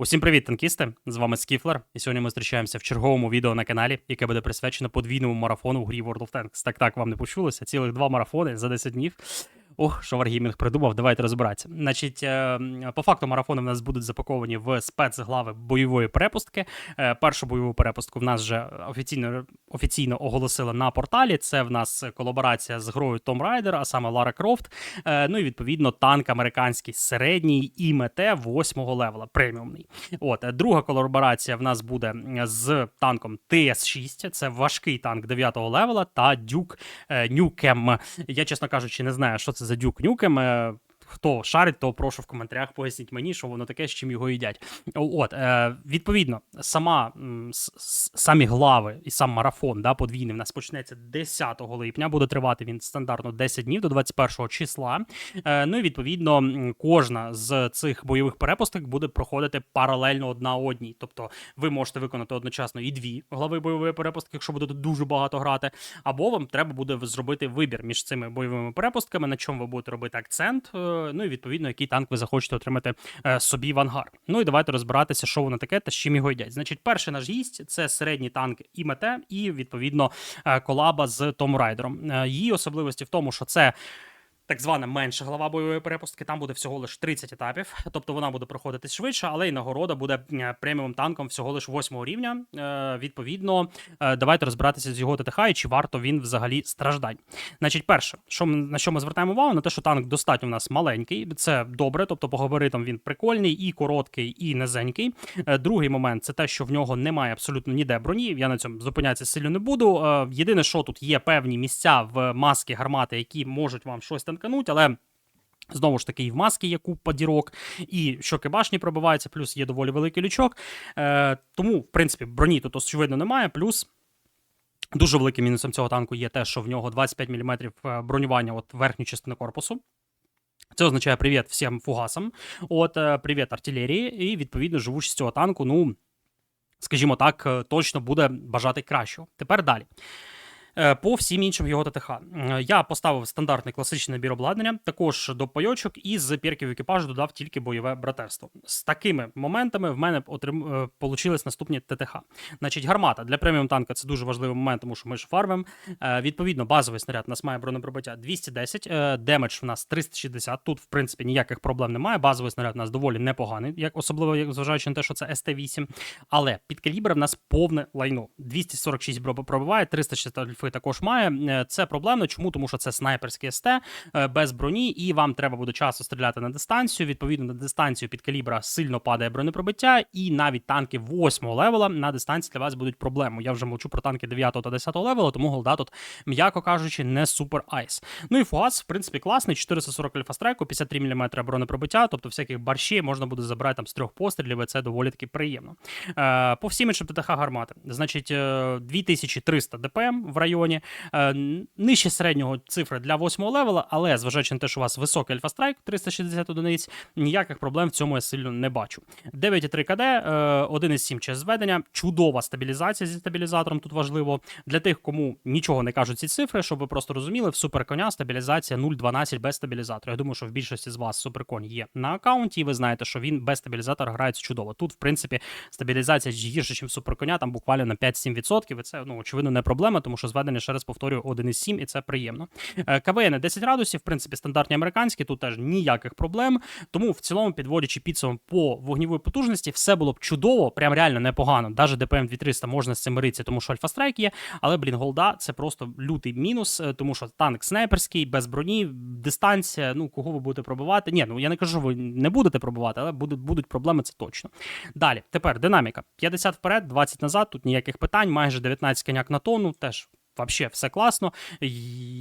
Усім привіт, танкісти! З вами Скіфлер, і сьогодні ми зустрічаємося в черговому відео на каналі, яке буде присвячено подвійному марафону в грі World of Tanks. Так так вам не почулося. Цілих два марафони за 10 днів. Ох, що Wargaming придумав, давайте розбиратися. Значить, е, по факту марафони в нас будуть запаковані в спецглави бойової перепустки. Е, Першу бойову перепустку в нас вже офіційно офіційно оголосили на порталі. Це в нас колаборація з грою Tomb Raider, а саме Лара Крофт. Е, Ну і відповідно танк американський середній ІМТ 8 левела, преміумний. От друга колаборація в нас буде з танком ТС-6. Це важкий танк 9-го левела та Дюк Нюкем. Я, чесно кажучи, не знаю, що це за Дюк Нюкем. Е, Хто шарить, то прошу в коментарях поясніть мені, що воно таке, з чим його їдять. От, е, відповідно, сама самі глави і сам марафон да, подвійний в нас почнеться 10 липня. Буде тривати він стандартно 10 днів до 21 числа. Е, ну і відповідно, кожна з цих бойових перепусток буде проходити паралельно одна одній. Тобто ви можете виконати одночасно і дві глави бойової перепустки, якщо будете дуже багато грати, або вам треба буде зробити вибір між цими бойовими перепустками, на чому ви будете робити акцент. Ну і відповідно, який танк ви захочете отримати е, собі в ангар. Ну і давайте розбиратися, що воно таке та з чим його їдять. Значить, перший наш гість це середній танк ІМТ і відповідно е, колаба з Том. Е, Її особливості в тому, що це. Так звана менша глава бойової перепустки, там буде всього лише 30 етапів, тобто вона буде проходити швидше, але й нагорода буде е, преміум танком всього лише 8 рівня. Е, відповідно, е, давайте розбиратися з його ТТХ і чи варто він взагалі страждань. Значить, перше, що на що ми звертаємо увагу, на те, що танк достатньо у нас маленький, це добре, тобто по габаритам він прикольний, і короткий, і низенький. Другий момент це те, що в нього немає абсолютно ніде броні. Я на цьому зупинятися сильно не буду. Єдине, що тут є певні місця в маски гармати, які можуть вам щось танкануть, але. Знову ж таки, і в маски є купа дірок, і щоки башні пробиваються, плюс є доволі великий лючок. Е, тому, в принципі, броні тут очевидно немає. Плюс дуже великим мінусом цього танку є те, що в нього 25 мм бронювання от верхньої частини корпусу. Це означає привіт всім фугасам, от е, привіт артилерії, і відповідно живучість цього танку, ну скажімо так, е, точно буде бажати кращого. Тепер далі. Е, По всім іншим його ТТХ. Я поставив стандартний класичний набір обладнання, також до пайочок, і з перків екіпажу додав тільки бойове братерство. З такими моментами в мене отрим... е, наступні ТТХ. Значить, гармата для преміум танка це дуже важливий момент, тому що ми ж фармим. Е, Відповідно, базовий снаряд у нас має бронепробиття 210, е, демедж у нас 360. Тут, в принципі, ніяких проблем немає. Базовий снаряд у нас доволі непоганий, як особливо як зважаючи на те, що це СТ-8. Але під калібри в нас повне лайно. 246 пробиває, 360 альфи також має. Е, Це проблемно. Чому? Тому що це снайперський СТ е, без броні, і вам треба буде часто стріляти на дистанцію. Відповідно, на дистанцію під калібра сильно падає бронепробиття, і навіть танки 8 левела на дистанції для вас будуть проблемою. Я вже мовчу про танки 9 та 10 левела, тому голда тут, м'яко кажучи, не супер айс. Ну і фугас, в принципі, класний. 440 альфа страйку, 53 мм бронепробиття, тобто всяких барщей можна буде забрати там з трьох пострілів, і це доволі таки приємно. Е, по всім іншим ТТХ гармати. Значить, е, 2300 ДПМ в районі. Е, н- нижче середнього цифри для 8 левела, але зважаючи на те, що у вас високий альфа-страйк 360 одиниць, ніяких проблем в цьому я сильно не бачу. 9,3 КД, е, 1,7 час зведення, чудова стабілізація зі стабілізатором тут важливо. Для тих, кому нічого не кажуть ці цифри, щоб ви просто розуміли, в суперконя стабілізація 0,12 без стабілізатора. Я думаю, що в більшості з вас суперконь є на аккаунті, і ви знаєте, що він без стабілізатора грається чудово. Тут, в принципі, стабілізація гірше, ніж суперконя, там буквально на 5-7%. І це ну очевидно не проблема, тому що зведення ще раз повторюю 1,7, і це приємно. Е, КВН 10 градусів, в принципі, стандартні американські, тут теж ніяких проблем. Тому в цілому, підводячи підсумок по вогнівої потужності, все було б чудово, прям реально непогано. Даже ДПМ 2300 можна з цим миритися, тому що Альфа Страйк є. Але, блін, голда це просто лютий мінус, е, тому що танк снайперський, без броні, дистанція. Ну, кого ви будете пробивати? Ні, ну я не кажу, що ви не будете пробивати, але будуть, будуть проблеми, це точно. Далі, тепер динаміка. 50 вперед, 20 назад, тут ніяких питань, майже 19 коняк на тонну, теж. Вообще все класно.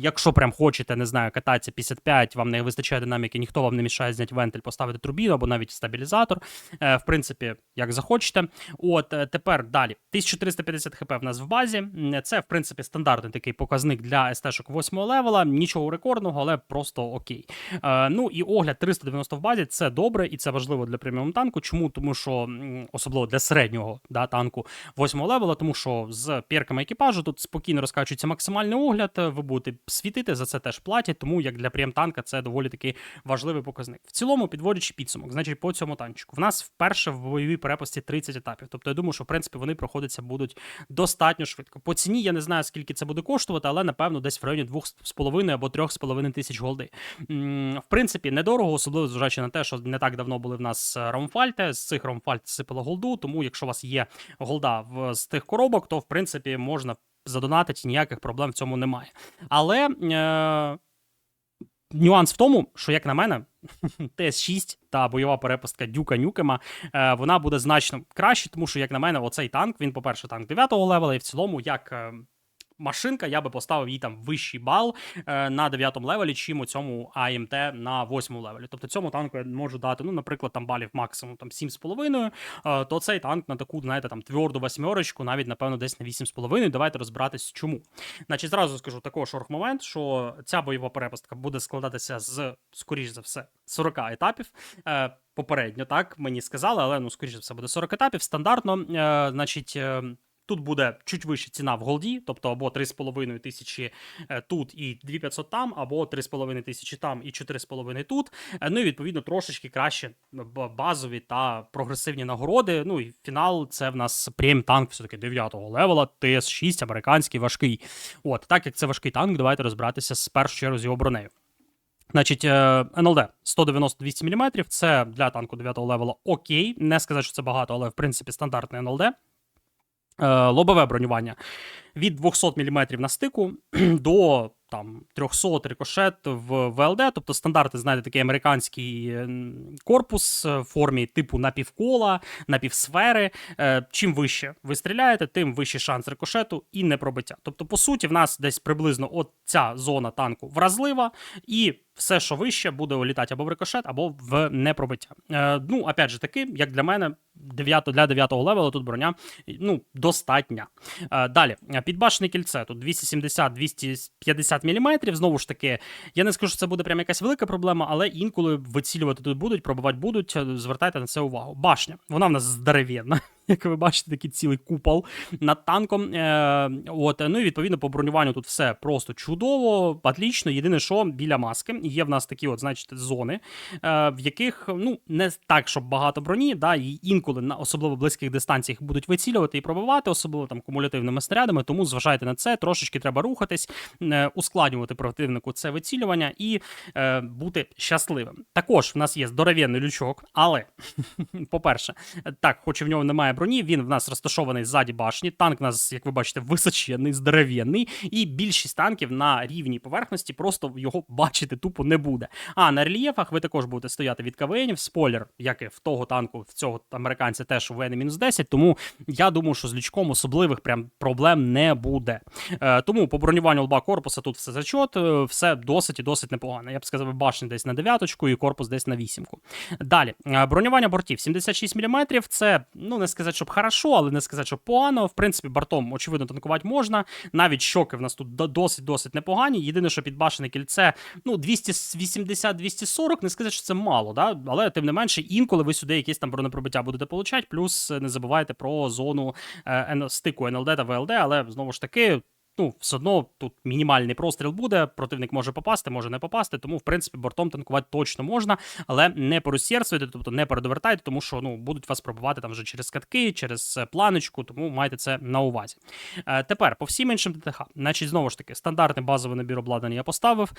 Якщо прям хочете, не знаю, кататися 55, вам не вистачає динаміки, ніхто вам не мішає зняти вентиль, поставити турбіну або навіть стабілізатор. Е, в принципі, як захочете. От е, тепер далі. 1350 хп в нас в базі. Це, в принципі, стандартний такий показник для СТ-шок 8 левела. Нічого рекордного, але просто окей. Е, ну і огляд 390 в базі це добре і це важливо для преміум танку. Чому? Тому що особливо для середнього да, танку 8 левела, тому що з перками екіпажу тут спокійно розкачується прокачується максимальний огляд, е, ви будете світити, за це теж платять, тому як для прем-танка це доволі таки важливий показник. В цілому, підводячи підсумок, значить, по цьому танчику. В нас вперше в бойовій перепусті 30 етапів. Тобто я думаю, що в принципі вони проходяться будуть достатньо швидко. По ціні я не знаю, скільки це буде коштувати, але напевно десь в районі 2,5 або 3,5 тисяч голди. В принципі, недорого, особливо зважаючи на те, що не так давно були в нас е, ромфальти. З цих ромфальт сипало голду. Тому, якщо у вас є голда з тих коробок, то в принципі можна задонатити, ніяких проблем в цьому немає. Але е, нюанс в тому, що, як на мене, ТС-6 та бойова перепустка Дюка Нюкема, е, вона буде значно краще, тому що, як на мене, оцей танк, він, по-перше, танк 9-го левела, і в цілому, як. е, Машинка, я би поставив їй там вищий бал е, на 9 левелі, чим у цьому АМТ на 8 левелі. Тобто цьому танку я можу дати, ну, наприклад, там балів максимум там 7,5, е, то цей танк на таку, знаєте, там тверду восьмерочку, навіть, напевно, десь на 8,5. Давайте розбиратись, чому. Значить, зразу скажу також шорх-момент, що ця бойова перепустка буде складатися з, скоріш за все, 40 етапів. Е, Попередньо так мені сказали, але ну, скоріше за все, буде 40 етапів. Стандартно, значить. Тут буде чуть вища ціна в голді, тобто або 3,5 тисячі е, тут і 2500 там, або 3,5 тисячі там і 4,5 тут. Е, Ну і відповідно трошечки краще базові та прогресивні нагороди. Ну і фінал це в нас прем танк все-таки 9-го левела, ТС-6, американський важкий. От, так як це важкий танк, давайте розбиратися з першу чергу з його бронею. Значить, е, НЛД 190-200 мм, це для танку 9 го левела окей. Не сказати, що це багато, але в принципі стандартний НЛД. Е, Лобове бронювання від 200 мм на стику до там 300 рикошет в ВЛД, тобто стандарти, знаєте, такий американський корпус е, в формі типу напівкола, напівсфери. Е, Чим вище ви стріляєте, тим вищий шанс рикошету і непробиття. Тобто, по суті, в нас десь приблизно от ця зона танку вразлива, і все, що вище, буде улітати або в рикошет, або в непробиття. Е, ну, опять же таки, як для мене, 9, для 9 левела тут броня ну, достатня. Далі, е, підбашене кільце. Тут 270-250 мм. Знову ж таки, я не скажу, що це буде прям якась велика проблема, але інколи вицілювати тут будуть, пробувати будуть. Звертайте на це увагу. Башня. Вона в нас здоровенна. Як ви бачите, такий цілий купол над танком. Е, от, ну і відповідно по бронюванню тут все просто чудово, отлично. Єдине, що біля маски є в нас такі, от, значить, зони, е, в яких ну не так, щоб багато броні, да, і інколи на особливо близьких дистанціях будуть вицілювати і пробивати, особливо там кумулятивними снарядами. Тому зважайте на це, трошечки треба рухатись, е, ускладнювати противнику це вицілювання і е, бути щасливим. Також в нас є здоровенний лючок, але по-перше, так, хоч і в нього немає броні, він в нас розташований ззаді башні. Танк у нас, як ви бачите, височенний, здоровенний, і більшість танків на рівній поверхності просто його бачити тупо не буде. А на рельєфах ви також будете стояти від КВНів. Спойлер, як і в того танку, в цього американця теж в мінус 10 Тому я думаю, що з лючком особливих прям проблем не буде. Е, тому по бронюванню лба корпуса тут все зачот, е, все досить і досить непогано. Я б сказав, башня десь на дев'яточку і корпус десь на вісімку. Далі, е, бронювання бортів 76 мм. Це ну не сказати, щоб хорошо, але не сказати, щоб погано. В принципі, бортом очевидно танкувати можна. Навіть щоки в нас тут досить досить непогані. Єдине, що підбашене кільце, ну 280-240, не сказати, що це мало, да? але тим не менше, інколи ви сюди якісь там бронепробиття будете получати. Плюс е, не забувайте про зону е, стику НЛД та ВЛД, але знову ж таки. Ну, все одно тут мінімальний простріл буде. Противник може попасти, може не попасти. Тому, в принципі, бортом танкувати точно можна, але не порозсєрсуйте, тобто не передовертайте, тому що ну будуть вас пробувати там вже через катки, через е, планочку, тому майте це на увазі. Е, тепер по всім іншим ДТХ. Значить, знову ж таки, стандартний базовий набір обладнання я поставив.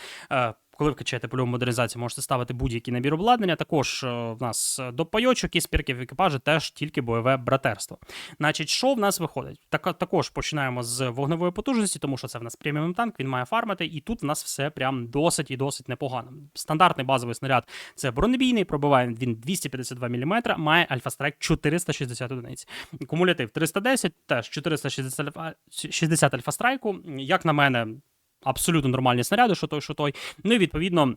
Коли ви качаєте польову модернізацію, можете ставити будь-який набір обладнання. Також е, в нас е, до пайочок і спірків екіпажу теж тільки бойове братерство. Значить, що в нас виходить? Так, також починаємо з вогневої потужності, тому що це в нас преміум танк, він має фармити, і тут в нас все прям досить і досить непогано. Стандартний базовий снаряд це бронебійний, пробиває він 252 мм, має альфа-страйк 460 одиниць. Кумулятив 310, теж 460 60 альфа-страйку. Як на мене, абсолютно нормальні снаряди, що той, що той. Ну і відповідно.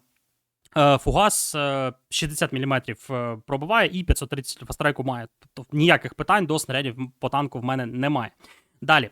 е, Фугас е, 60 мм пробиває і 530 альфа-страйку має. Тобто ніяких питань до снарядів по танку в мене немає. Далі.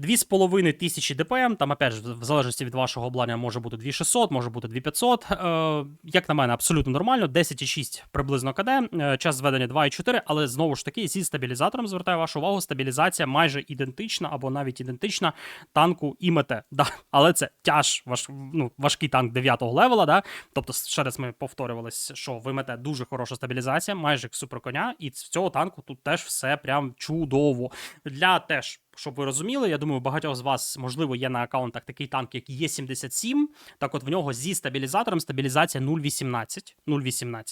2,5 тисячі ДПМ, там, опять же, в залежності від вашого обладнання може бути 2600, може бути 2500. Е, як на мене, абсолютно нормально. 10,6 приблизно КД, е, час зведення 2,4, але знову ж таки зі стабілізатором звертаю вашу увагу, стабілізація майже ідентична або навіть ідентична танку ІМТ. Да. Але це тяж, важ, ну, важкий танк 9 левела. Да? Тобто, ще раз ми повторювалися, що в ІМТ дуже хороша стабілізація, майже як суперконя, і в цього танку тут теж все прям чудово. Для теж. Щоб ви розуміли, я думаю, багатьох з вас можливо є на аккаунтах такий танк, як Є77. Так, от в нього зі стабілізатором стабілізація 0,18. 0,18.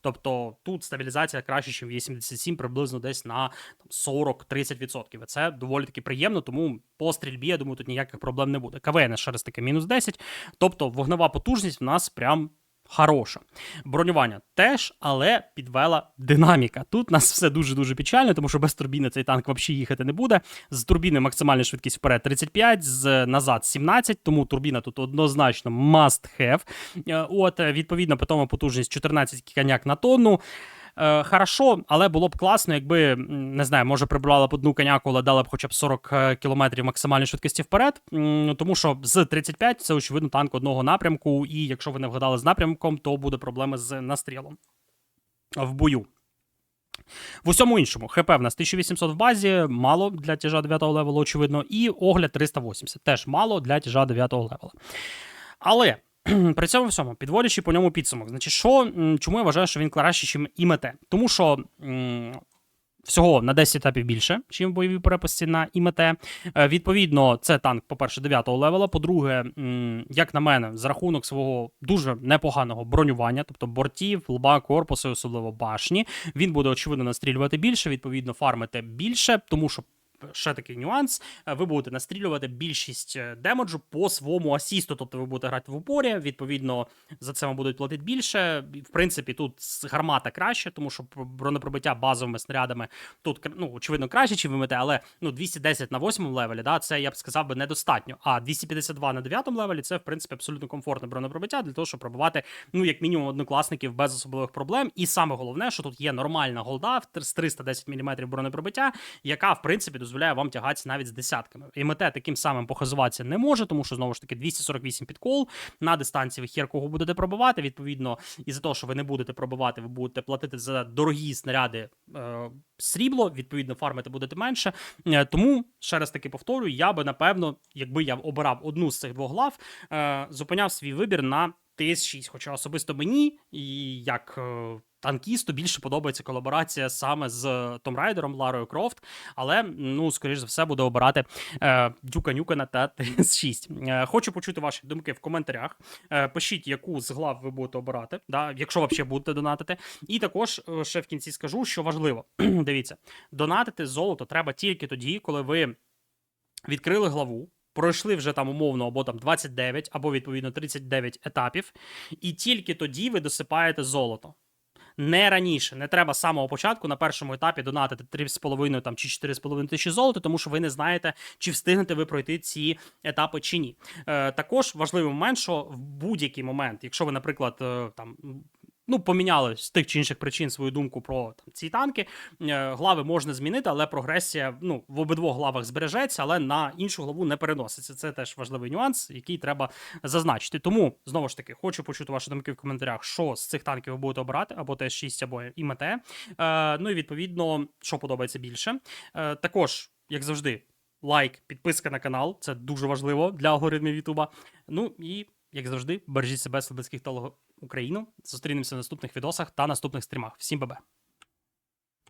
Тобто тут стабілізація краще, ніж в Є77, приблизно десь на 40-30%. І це доволі таки приємно, тому по стрільбі, я думаю, тут ніяких проблем не буде. КВН ще раз таки мінус 10. Тобто вогнева потужність в нас прям. Хороша. Бронювання теж, але підвела динаміка. Тут нас все дуже-дуже печально, тому що без турбіни цей танк взагалі їхати не буде. З турбіни максимальна швидкість вперед 35, з назад 17, тому турбіна тут однозначно must have. Е, От, відповідно, питома потужність 14 коняк на тонну. Е, Хорошо, але було б класно, якби не знаю, може прибрали б одну коняку, але дали б хоча б 40 км максимальної швидкості вперед. Тому що з 35 це очевидно танк одного напрямку, і якщо ви не вгадали з напрямком, то буде проблеми з настрілом в бою. В усьому іншому, ХП в нас 1800 в базі, мало для тяжа 9 левелу, очевидно, і огляд 380, теж мало для тяжа 9 левела. Але при цьому всьому, підводячи по ньому підсумок, значить, що, чому я вважаю, що він краще, ніж ІМТ? Тому що. Всього на 10 етапів більше, ніж в бойовій переписці на ІМТ. Е, Відповідно, це танк, по-перше, 9 левела. По-друге, як на мене, за рахунок свого дуже непоганого бронювання, тобто бортів, лба, корпусу, особливо башні, він буде очевидно настрілювати більше, відповідно, фармити більше, тому що. Ще такий нюанс. е, Ви будете настрілювати більшість е, демеджу по своєму асісту, тобто ви будете грати в упорі. Відповідно, за це вам будуть платити більше. В принципі, тут гармата краще, тому що про- бронепробиття базовими снарядами тут ну, очевидно краще, чим ви мете, але ну 210 на 8 левелі, да, це я б сказав би недостатньо. А 252 на 9 левелі це в принципі абсолютно комфортне бронепробиття для того, щоб пробивати ну як мінімум однокласників без особливих проблем. І саме головне, що тут є нормальна голда з 310 мм бронепробиття, яка в принципі дозволяє вам тягатися навіть з десятками. І мете таким самим похизуватися не може, тому що знову ж таки 248 підкол на дистанції ви хер кого будете пробивати. Відповідно, і за те, що ви не будете пробивати, ви будете платити за дорогі снаряди е, срібло, відповідно, фармити будете менше. Е, тому, ще раз таки повторюю, я би напевно, якби я обирав одну з цих двох глав, е, зупиняв свій вибір на ТС6. Хоча особисто мені, і як е, танкісту, більше подобається колаборація саме з Том Райдером, Ларою Крофт, але, ну, скоріш за все, буду обирати е, Дюка Нюкена та ТС6. Е, хочу почути ваші думки в коментарях. Е, пишіть, яку з глав ви будете обирати, да, якщо взагалі будете донатити. І також е, ще в кінці скажу, що важливо. Дивіться, донатити золото треба тільки тоді, коли ви відкрили главу. Пройшли вже там умовно або там 29, або відповідно 39 етапів, і тільки тоді ви досипаєте золото. Не раніше, не треба з самого початку на першому етапі донатити 3,5 там, чи 4,5 тисячі золота, тому що ви не знаєте, чи встигнете ви пройти ці етапи чи ні. Е, також важливий момент, що в будь-який момент, якщо ви, наприклад, е, там. Ну, поміняли з тих чи інших причин свою думку про там, ці танки. Е, глави можна змінити, але прогресія ну, в обидвох главах збережеться, але на іншу главу не переноситься. Це теж важливий нюанс, який треба зазначити. Тому знову ж таки хочу почути ваші думки в коментарях, що з цих танків ви будете обирати, або Т6, або ІМТ. Е, ну і відповідно, що подобається більше. Е, також, як завжди, лайк, підписка на канал це дуже важливо для алгоритмів Ютуба. Ну і як завжди, бережіть себе, слабицьких та Україну. Зустрінемося в наступних відосах та наступних стрімах. Всім бабе!